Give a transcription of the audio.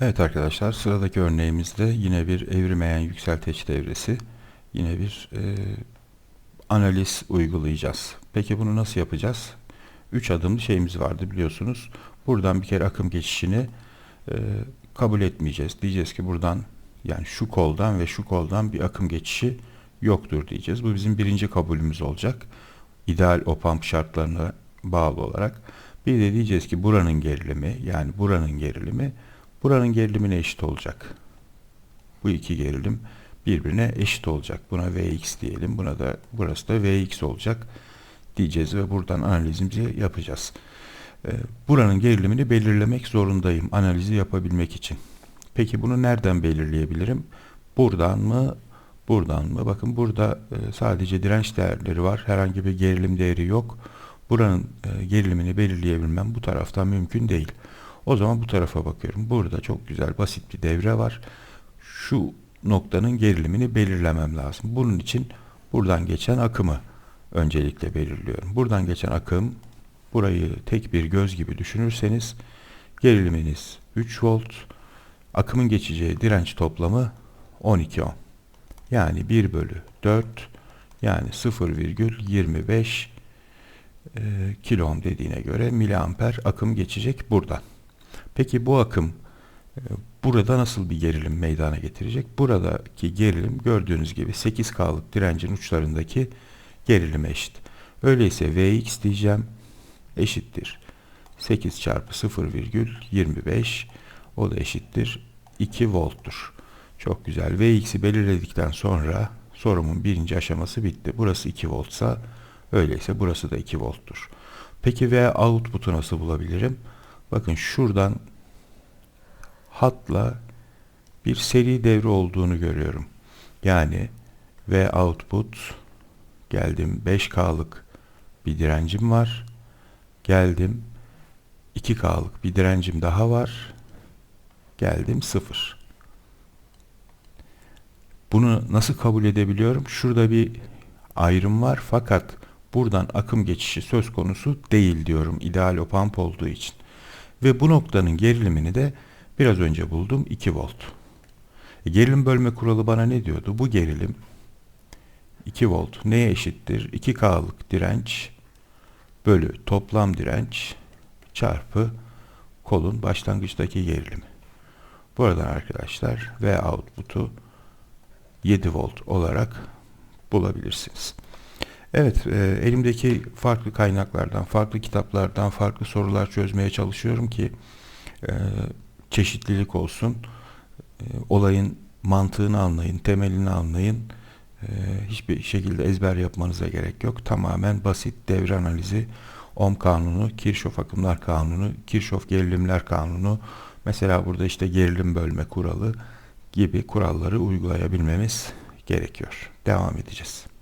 Evet arkadaşlar sıradaki örneğimizde yine bir evrimeyen yükselteç devresi. Yine bir e, analiz uygulayacağız. Peki bunu nasıl yapacağız? 3 adımlı şeyimiz vardı biliyorsunuz. Buradan bir kere akım geçişini e, kabul etmeyeceğiz. Diyeceğiz ki buradan yani şu koldan ve şu koldan bir akım geçişi yoktur diyeceğiz. Bu bizim birinci kabulümüz olacak. İdeal opamp şartlarına bağlı olarak. Bir de diyeceğiz ki buranın gerilimi yani buranın gerilimi buranın gerilimine eşit olacak. Bu iki gerilim birbirine eşit olacak. Buna Vx diyelim. Buna da burası da Vx olacak diyeceğiz ve buradan analizimizi yapacağız. Ee, buranın gerilimini belirlemek zorundayım analizi yapabilmek için. Peki bunu nereden belirleyebilirim? Buradan mı? Buradan mı? Bakın burada e, sadece direnç değerleri var. Herhangi bir gerilim değeri yok. Buranın e, gerilimini belirleyebilmem bu taraftan mümkün değil. O zaman bu tarafa bakıyorum. Burada çok güzel basit bir devre var. Şu noktanın gerilimini belirlemem lazım. Bunun için buradan geçen akımı öncelikle belirliyorum. Buradan geçen akım burayı tek bir göz gibi düşünürseniz geriliminiz 3 volt. Akımın geçeceği direnç toplamı 12 ohm. Yani 1 bölü 4 yani 0,25 e, kilo ohm dediğine göre miliamper akım geçecek buradan. Peki bu akım e, burada nasıl bir gerilim meydana getirecek? Buradaki gerilim gördüğünüz gibi 8K'lık direncin uçlarındaki gerilime eşit. Öyleyse Vx diyeceğim eşittir. 8 çarpı 0,25 o da eşittir 2 volttur. Çok güzel. Vx'i belirledikten sonra sorumun birinci aşaması bitti. Burası 2 voltsa öyleyse burası da 2 volttur. Peki V output'u nasıl bulabilirim? Bakın şuradan hatla bir seri devre olduğunu görüyorum. Yani V output geldim 5K'lık bir direncim var. Geldim 2K'lık bir direncim daha var. Geldim 0. Bunu nasıl kabul edebiliyorum? Şurada bir ayrım var fakat buradan akım geçişi söz konusu değil diyorum ideal opamp olduğu için. Ve bu noktanın gerilimini de biraz önce buldum 2 volt. E, gerilim bölme kuralı bana ne diyordu? Bu gerilim 2 volt neye eşittir? 2K'lık direnç bölü toplam direnç çarpı kolun başlangıçtaki gerilimi. Buradan arkadaşlar V output'u 7 volt olarak bulabilirsiniz. Evet, e, elimdeki farklı kaynaklardan, farklı kitaplardan farklı sorular çözmeye çalışıyorum ki e, çeşitlilik olsun. E, olayın mantığını anlayın, temelini anlayın. E, hiçbir şekilde ezber yapmanıza gerek yok. Tamamen basit devre analizi, Ohm kanunu, Kirchhoff akımlar kanunu, Kirchhoff gerilimler kanunu, mesela burada işte gerilim bölme kuralı gibi kuralları uygulayabilmemiz gerekiyor. Devam edeceğiz.